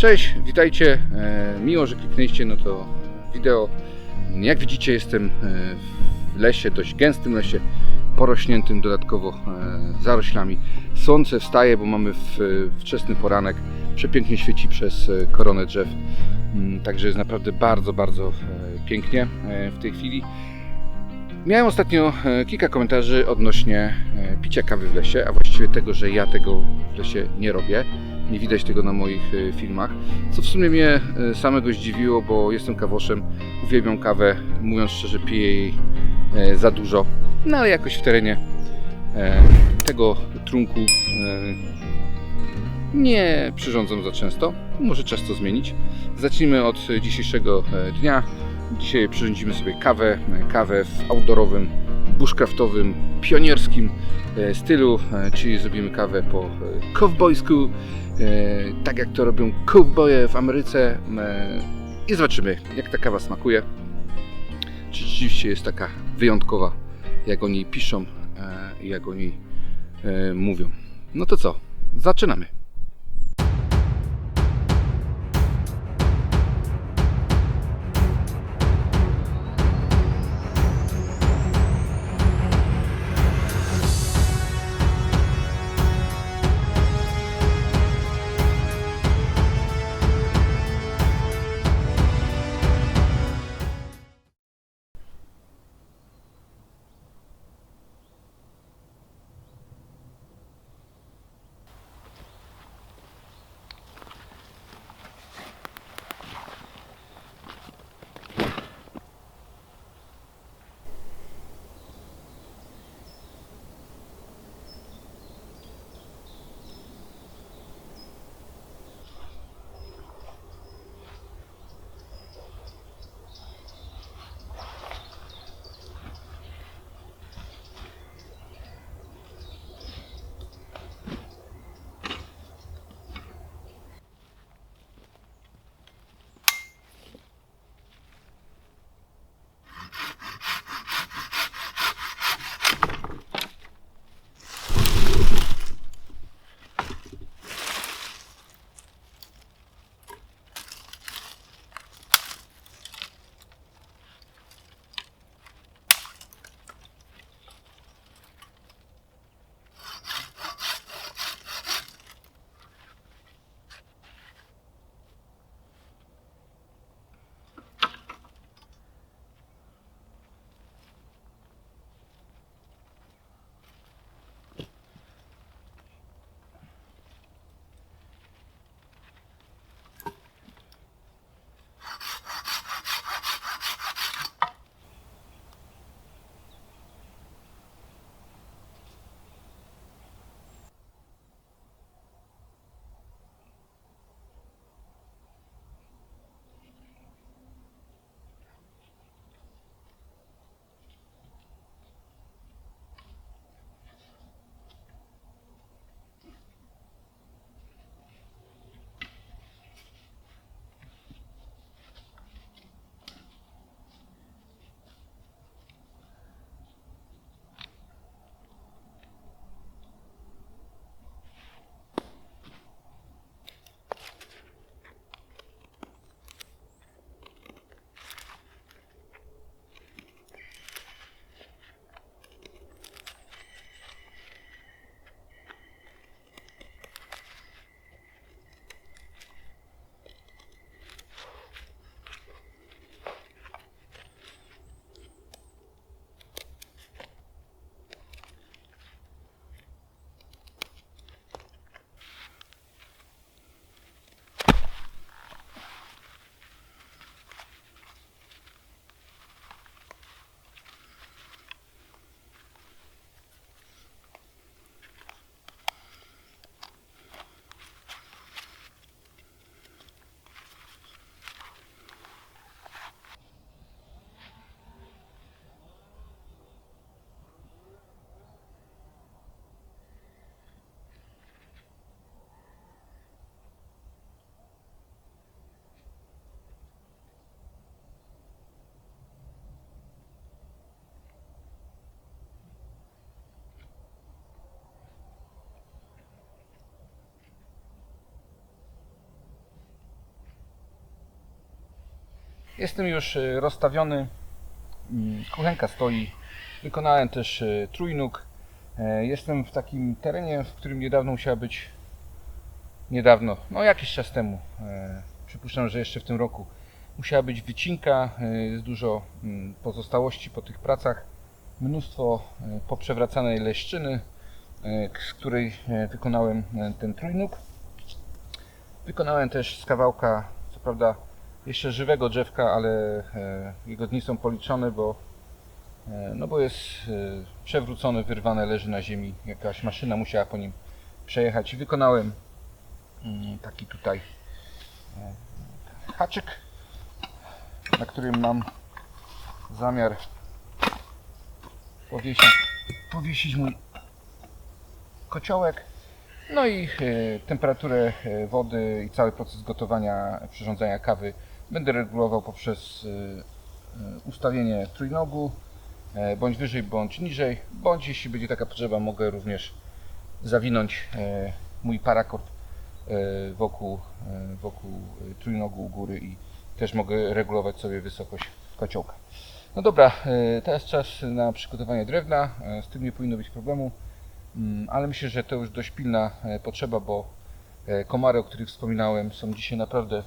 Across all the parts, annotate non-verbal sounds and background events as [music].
Cześć, witajcie. E, Miło, że kliknęliście na to wideo. Jak widzicie, jestem e, w lesie, dość gęstym lesie, porośniętym dodatkowo e, zaroślami. Słońce wstaje, bo mamy wczesny poranek. Przepięknie świeci przez koronę drzew. Mm, Także jest naprawdę bardzo, bardzo pięknie w tej chwili. Miałem ostatnio kilka komentarzy odnośnie picia kawy w lesie, a właściwie tego, że ja tego w lesie nie robię. Nie widać tego na moich e, filmach, co w sumie mnie e, samego zdziwiło, bo jestem kawoszem, uwielbiam kawę, mówiąc szczerze piję jej e, za dużo, no ale jakoś w terenie tego trunku nie przyrządzam za często, może czas to zmienić. Zacznijmy od dzisiejszego dnia. Dzisiaj przyrządzimy sobie kawę, kawę w outdoorowym, bushcraftowym, pionierskim e, stylu, e, czyli zrobimy kawę po cowboysku, e, tak jak to robią cowboye w Ameryce i zobaczymy jak ta kawa smakuje. Czy rzeczywiście jest taka wyjątkowa, jak o niej piszą jak o niej mówią. No to co? Zaczynamy. Jestem już e, rozstawiony. Mm, Kuchenka stoi. Wykonałem też e, trójnóg. E, Jestem w takim terenie, w którym niedawno musiała być. Niedawno, no jakiś czas temu. e, Przypuszczam, że jeszcze w tym roku. Musiała być wycinka. Jest dużo mm, pozostałości po tych pracach. Mnóstwo e, poprzewracanej leszczyny, z której wykonałem ten trójnóg. Wykonałem też z kawałka, co prawda jeszcze żywego drzewka, ale e, jego dni są policzone, bo, e, no bo jest e, przewrócony, wyrwane, leży na ziemi. Jakaś maszyna musiała po nim przejechać wykonałem mm, taki tutaj haczyk, na którym mam zamiar powiesić, powiesić mój kociołek. No i temperaturę wody i cały proces gotowania, przyrządzania kawy będę regulował poprzez e, e, ustawienie trójnogu, e, bądź wyżej, bądź niżej, bądź jeśli będzie taka potrzeba, mogę również zawinąć e, mój parakord e, wokół, wokół trójnogu u góry i też mogę regulować sobie wysokość kociołka. No dobra, teraz czas na przygotowanie drewna, z tym nie powinno być problemu. Mm, ale myślę, że to już dość pilna potrzeba, bo komary, o których wspominałem, są dzisiaj naprawdę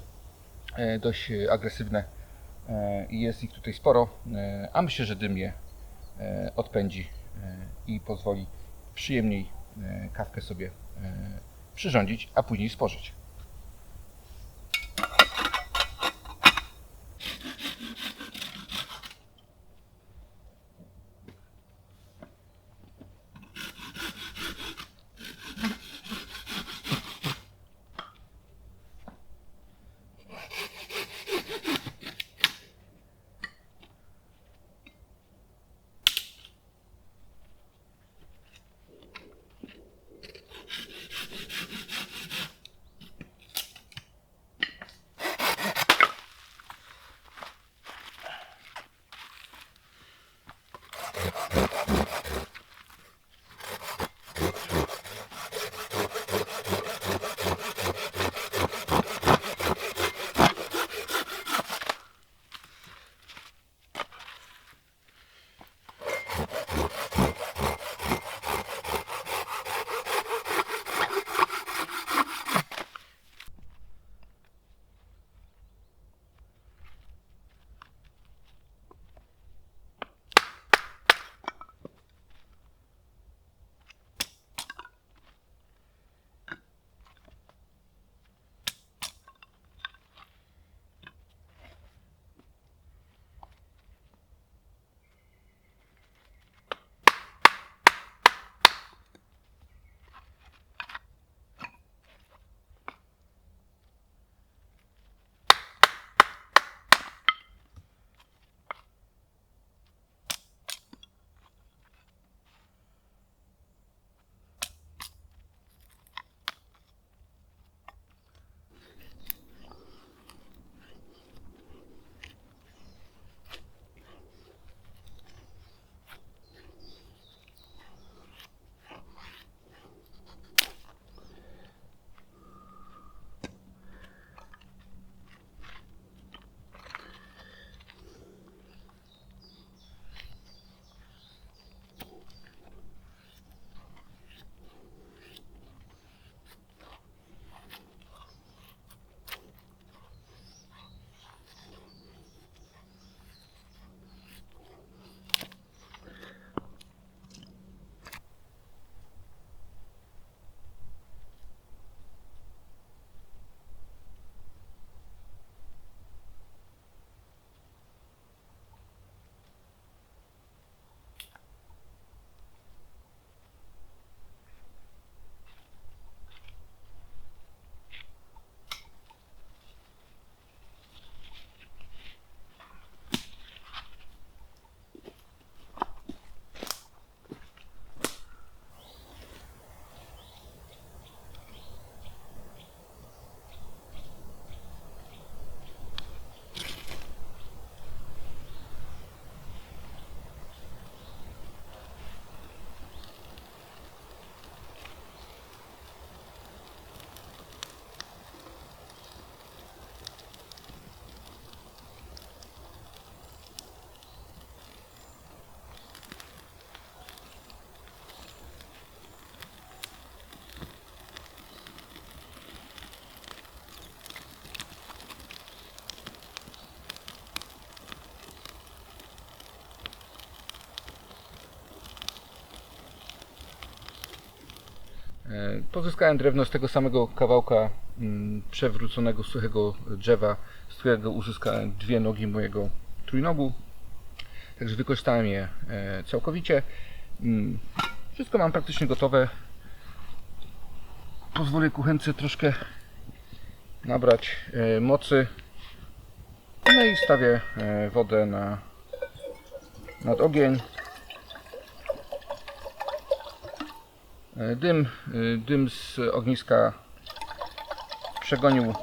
dość e, agresywne e, i jest ich tutaj sporo, e, a myślę, że dym je odpędzi i pozwoli przyjemniej kawkę sobie przyrządzić, a później spożyć. Pozyskałem drewno z tego samego kawałka mm, przewróconego suchego drzewa, z którego uzyskałem dwie nogi mojego trójnogu. Także wykorzystałem je e, całkowicie. Mm, Wszystko mam praktycznie gotowe. Pozwolę kuchence troszkę nabrać e, mocy. No i stawię e, wodę na nad ogień. Dym, e, dym z ogniska przegonił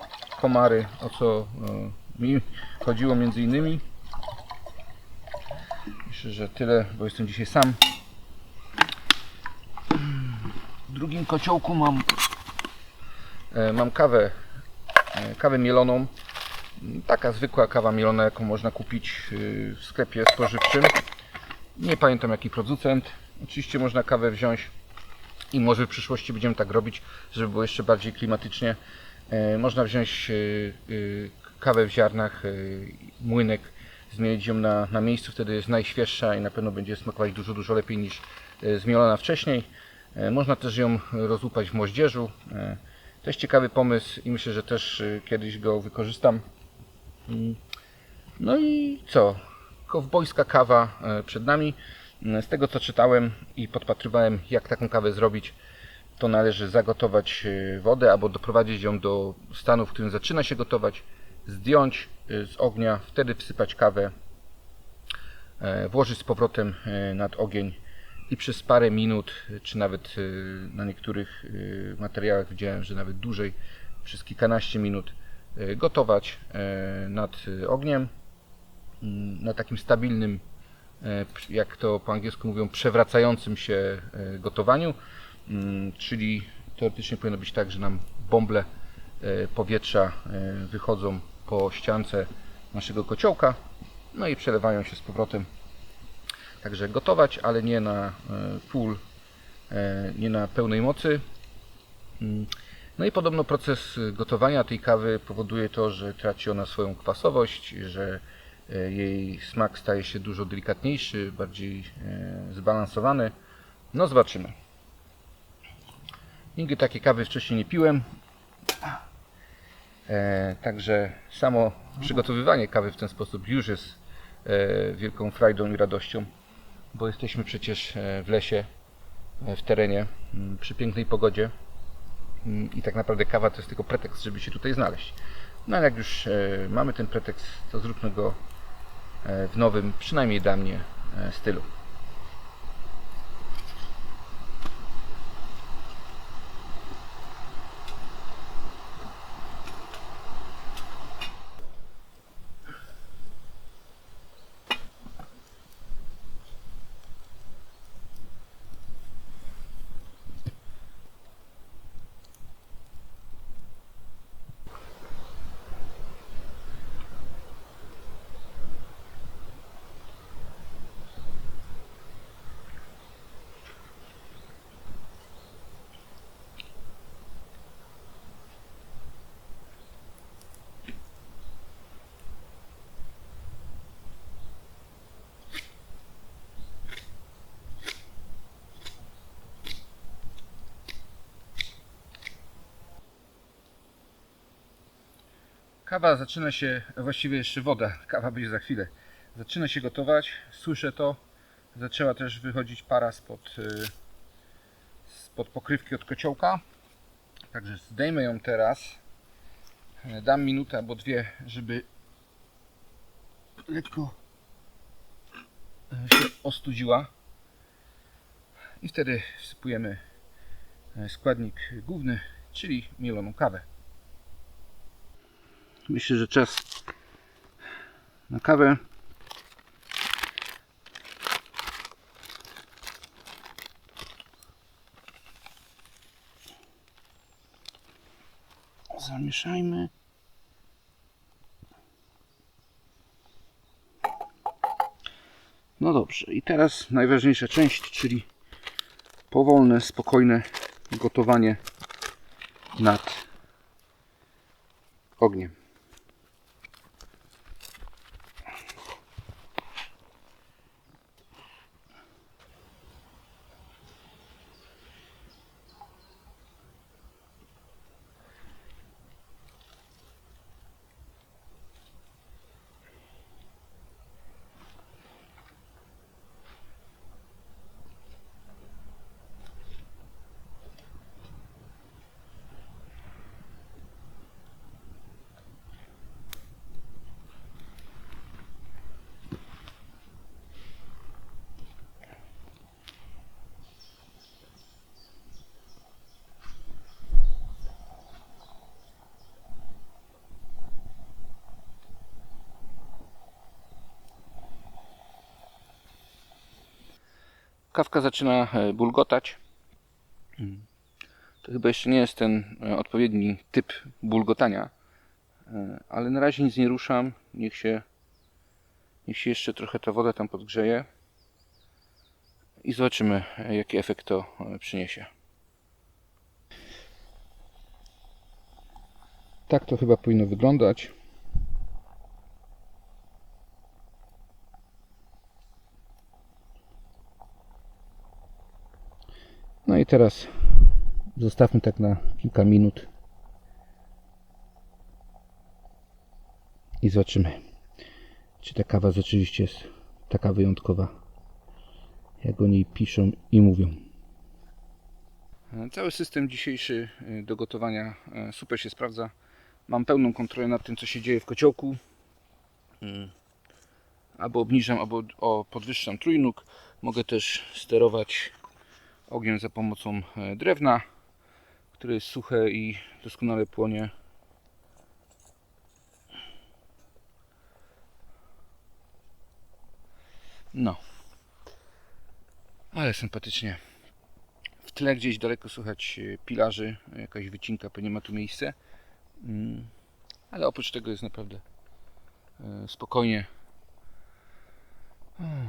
komary, o co e, mi chodziło między innymi. Myślę, że tyle, bo jestem dzisiaj sam. W drugim kociołku mam e, mam kawę, e, kawę mieloną. Taka zwykła kawa mielona, jaką można kupić w sklepie spożywczym. Nie pamiętam jaki producent. Oczywiście można kawę wziąć i może w przyszłości będziemy tak robić, żeby było jeszcze bardziej klimatycznie. E, Można wziąć y, y, kawę w ziarnach, młynek, zmienić ją na, na miejscu, wtedy jest najświeższa i na pewno będzie smakować dużo, dużo lepiej niż e, zmielona wcześniej. E, Można też ją rozłupać w moździerzu. E, To jest ciekawy pomysł i myślę, że też kiedyś go wykorzystam. Mm. No i co? Kowbojska kawa e, przed nami. Z tego co czytałem i podpatrywałem, jak taką kawę zrobić, to należy zagotować e, wodę albo doprowadzić ją do stanu, w którym zaczyna się gotować, zdjąć e, z ognia, wtedy wsypać kawę, e, włożyć z powrotem nad ogień i przez parę minut, czy nawet na niektórych materiałach widziałem, że nawet dłużej, przez kilkanaście minut gotować nad ogniem mm, na takim stabilnym, jak to po angielsku mówią, przewracającym się e, gotowaniu, Mm, czyli teoretycznie powinno być tak, że nam bąble e, powietrza e, wychodzą po ściance naszego kociołka, no i przelewają się z powrotem. Także gotować, ale nie na e, full, e, nie na pełnej mocy. Mm, no i podobno proces gotowania tej kawy powoduje to, że traci ona swoją kwasowość, że e, jej smak staje się dużo delikatniejszy, bardziej e, zbalansowany. No zobaczymy. Nigdy takiej kawy wcześniej nie piłem. E, także samo przygotowywanie kawy w ten sposób już jest e, wielką frajdą i radością, bo jesteśmy przecież e, w lesie, e, w terenie, m, przy pięknej pogodzie. Mm, i tak naprawdę kawa to jest tylko pretekst, żeby się tutaj znaleźć. No ale jak już e, mamy ten pretekst, to zróbmy go e, w nowym, przynajmniej dla mnie, e, stylu. Kawa zaczyna się, właściwie jeszcze woda, kawa będzie za chwilę. Zaczyna się gotować, słyszę to. Zaczęła też wychodzić para spod, y, spod pokrywki od kociołka. Także zdejmę ją teraz. E, Dam minutę albo dwie, żeby lekko e, się ostudziła. I wtedy wsypujemy składnik główny, czyli mieloną kawę. Myślę, że czas na kawę. Zamieszajmy. No dobrze, i teraz najważniejsza część, czyli powolne, spokojne gotowanie nad ogniem. Kawka zaczyna e, bulgotać. Mm. To chyba jeszcze nie jest ten e, odpowiedni typ bulgotania, E, ale na razie nic nie ruszam. Niech się, niech się jeszcze trochę ta woda tam podgrzeje i zobaczymy, jaki efekt to przyniesie. Tak to chyba powinno wyglądać. Teraz zostawmy tak na kilka minut i zobaczymy, czy ta kawa rzeczywiście jest taka wyjątkowa, jak o niej piszą i mówią. Cały system dzisiejszy y, do gotowania y, super się sprawdza. Mam pełną kontrolę nad tym, co się dzieje w kociołku. Mm. Albo obniżam, albo podwyższam trójnóg. Mogę też sterować ogniem za pomocą e, drewna, które jest suche i doskonale płonie. No. Ale sympatycznie. W tle gdzieś daleko słychać e, pilarzy, jakaś wycinka pewnie ma tu miejsce. Mm. Ale oprócz tego jest naprawdę e, spokojnie. Mm.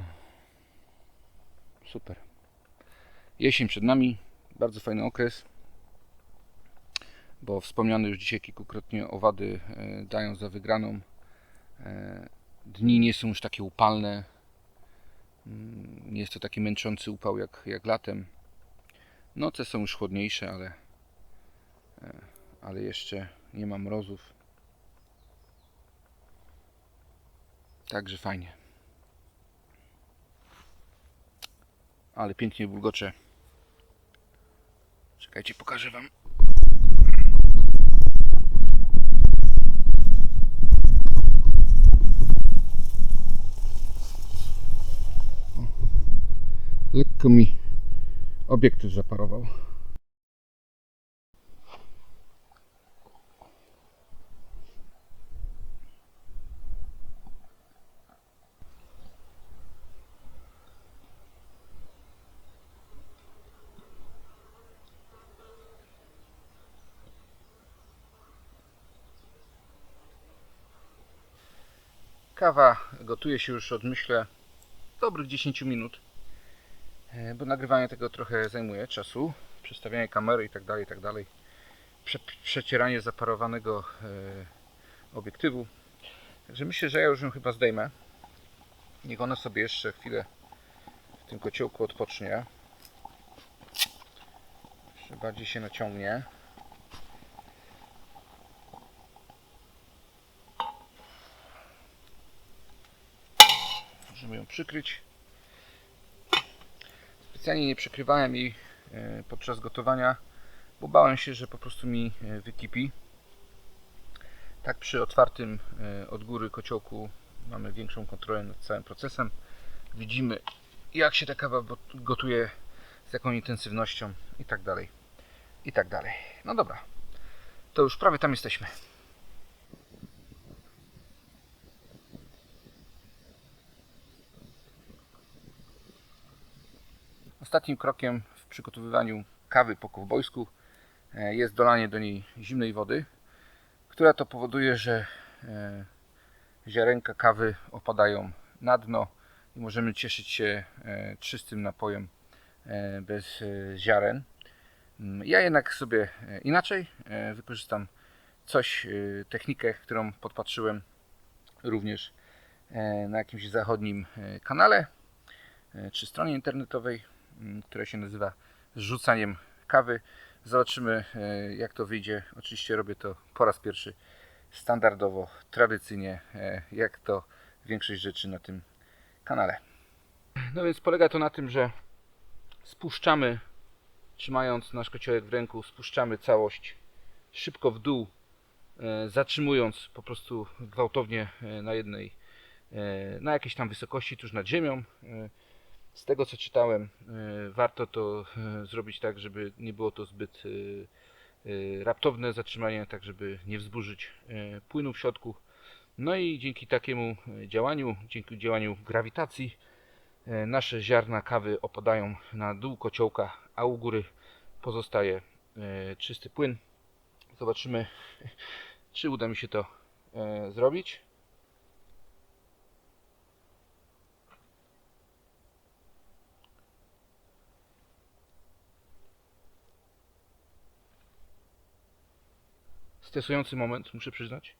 Super. Jesień przed nami, bardzo fajny okres, bo wspomniane już dzisiaj kilkukrotnie owady e, dają za wygraną. E, Dni nie są już takie upalne, Mm, nie jest to taki męczący upał jak, jak latem. Noce są już chłodniejsze, ale, e, ale jeszcze nie ma mrozów. Także fajnie. Ale pięknie bulgocze. Czekajcie, pokażę Wam. Lekko mi obiektyw zaparował. Kawa gotuje się już od myślę dobrych 10 minut, e, bo nagrywanie tego trochę zajmuje czasu, przestawianie kamery i tak dalej, i tak. Prze przecieranie zaparowanego e, obiektywu. Także myślę, że ja już ją chyba zdejmę. Niech ona sobie jeszcze chwilę w tym kociołku odpocznie. Jeszcze bardziej się naciągnie. Możemy ją przykryć. Specjalnie nie przykrywałem jej e, podczas gotowania, bo bałem się, że po prostu mi e, wykipi. Tak przy otwartym e, od góry kociołku mamy większą kontrolę nad całym procesem. Widzimy jak się ta kawa gotuje, z jaką intensywnością i tak dalej. I tak dalej. No dobra. To już prawie tam jesteśmy. Ostatnim krokiem w przygotowywaniu kawy po kowbojsku e, jest dolanie do niej zimnej wody, która to powoduje, że e, ziarenka kawy opadają na dno i możemy cieszyć się e, czystym napojem bez ziaren. Mm, Ja jednak sobie inaczej wykorzystam coś, technikę, którą podpatrzyłem również na jakimś zachodnim kanale czy stronie internetowej, m, która się nazywa Rzucaniem kawy. Zobaczymy e, jak to wyjdzie. Oczywiście robię to po raz pierwszy standardowo, tradycyjnie, e, jak to większość rzeczy na tym kanale. No więc polega to na tym, że spuszczamy, trzymając nasz kociołek w ręku, spuszczamy całość szybko w dół, e, zatrzymując po prostu gwałtownie na jednej, na jakiejś tam wysokości, tuż nad ziemią. Z tego co czytałem, e, warto to e, zrobić tak, żeby nie było to zbyt e, raptowne zatrzymanie, tak żeby nie wzburzyć płynu w środku. No i dzięki takiemu działaniu, dzięki działaniu grawitacji, Nasze ziarna kawy opadają na dół kociołka, a u góry pozostaje czysty płyn. Zobaczymy, [laughs] czy uda mi się to zrobić. Stresujący moment, muszę przyznać.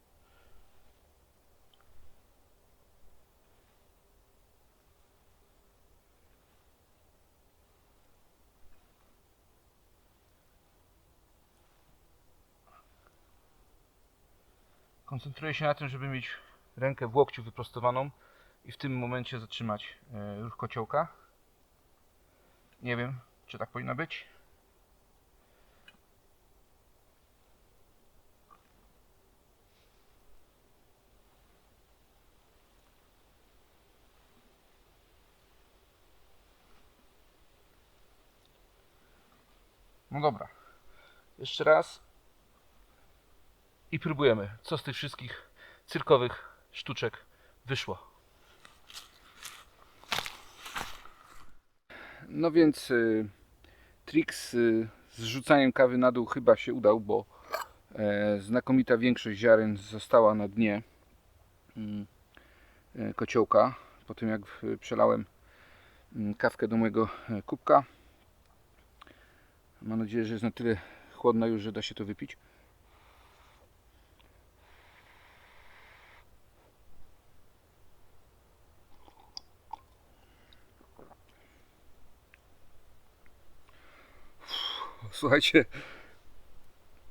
Koncentruję się na tym, żeby mieć rękę w łokciu wyprostowaną i w tym momencie zatrzymać e, ruch kociołka. Nie wiem, czy tak powinno być. No dobra. Jeszcze raz. I próbujemy, co z tych wszystkich cyrkowych sztuczek wyszło. No więc y, trik z y, zrzucaniem kawy na dół chyba się udał, bo e, znakomita większość ziaren została na dnie e, kociołka. Po tym jak y, przelałem mm, kawkę do mojego e, kubka. Mam nadzieję, że jest na tyle chłodna już, że da się to wypić. Słuchajcie,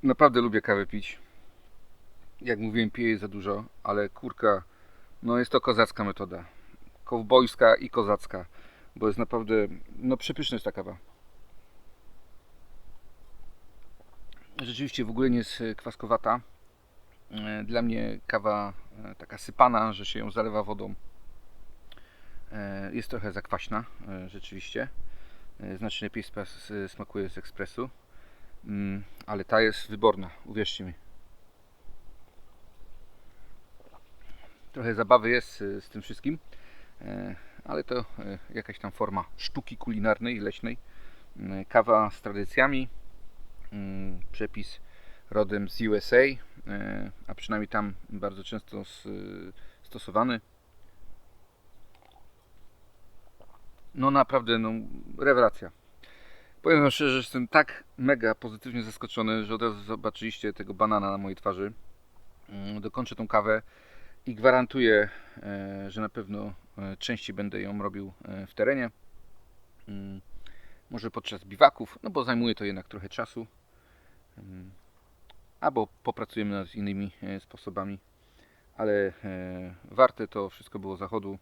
naprawdę lubię kawę pić. Jak mówiłem, piję za dużo, ale kurka, no jest to kozacka metoda. Kowbojska i kozacka, bo jest naprawdę, no przepyszna jest ta kawa. Rzeczywiście w ogóle nie jest e, kwaskowata. E, Dla mnie kawa e, taka sypana, że się ją zalewa wodą, jest trochę zakwaśna, rzeczywiście. Znacznie lepiej smakuje z ekspresu. Mm, ale ta jest wyborna, uwierzcie mi. Trochę zabawy jest z tym wszystkim, ale to jakaś tam forma sztuki kulinarnej, leśnej. Kawa z tradycjami, przepis rodem z USA, e, a przynajmniej tam bardzo często s- stosowany. No naprawdę, no rewelacja. Powiem wam szczerze, że jestem tak mega pozytywnie zaskoczony, że od razu zobaczyliście tego banana na mojej twarzy. Mm, Dokończę tą kawę i gwarantuję, e, że na pewno e, częściej będę ją robił e, w terenie. Mm, Może podczas biwaków, no bo zajmuje to jednak trochę czasu. Mm, Albo popracujemy nad innymi e, sposobami, ale e, warte to wszystko było zachodu.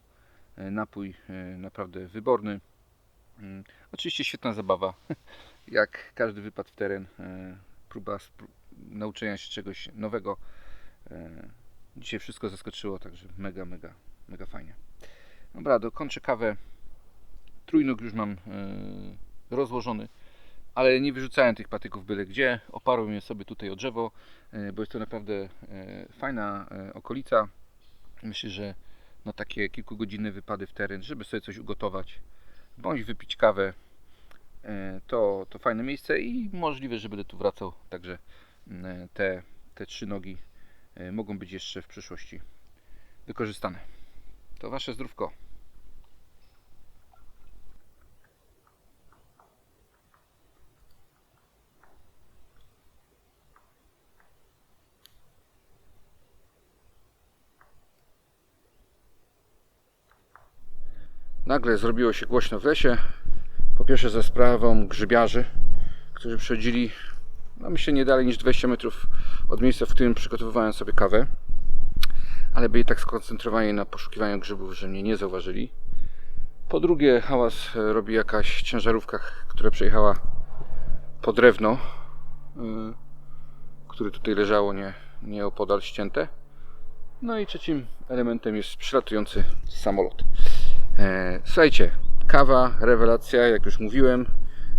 E, Napój naprawdę wyborny. Mm, Oczywiście świetna zabawa. [laughs] Jak każdy wypad w teren, próba nauczenia się czegoś nowego. Dzisiaj wszystko zaskoczyło, także mega, mega, mega fajnie. Dobra, dokończę kawę. Trójnóg już mam rozłożony, ale nie wyrzucałem tych patyków byle gdzie. Oparłem je sobie tutaj o drzewo, e, bo jest to naprawdę e, fajna e, okolica. Myślę, że na takie kilkugodzinne wypady w teren, żeby sobie coś ugotować, bądź wypić kawę, to, to fajne miejsce i możliwe, że będę tu wracał. Także te, te trzy nogi mogą być jeszcze w przyszłości wykorzystane. To Wasze zdrówko. Nagle zrobiło się głośno w lesie. Po pierwsze za sprawą grzybiarzy, którzy przechodzili, no myślę, nie dalej niż 20 metrów od miejsca, w którym przygotowywałem sobie kawę. Ale byli tak skoncentrowani na poszukiwaniu grzybów, że mnie nie zauważyli. Po drugie, hałas robi jakaś ciężarówka, która przejechała po drewno, y, które tutaj leżało nie, nieopodal ścięte. No i trzecim elementem jest przylatujący samolot. E, Słuchajcie, kawa, rewelacja, jak już mówiłem.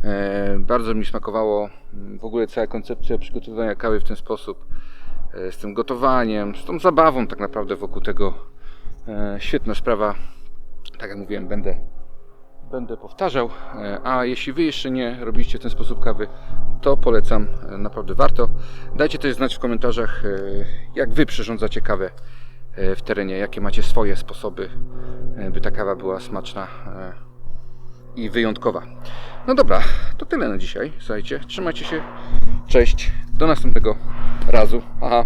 E, Bardzo mi smakowało mm, w ogóle cała koncepcja przygotowywania kawy w ten sposób. E, Z tym gotowaniem, z tą zabawą tak naprawdę wokół tego. Świetna sprawa. Tak jak mówiłem, będę będę powtarzał. A jeśli Wy jeszcze nie robiliście w ten sposób kawy, to polecam, naprawdę warto. Dajcie też znać w komentarzach, jak Wy przyrządzacie kawę w terenie, jakie macie swoje sposoby, e, by ta kawa była smaczna e, i wyjątkowa. No dobra, to tyle na dzisiaj. Słuchajcie, trzymajcie się. Cześć, do następnego razu. Aha.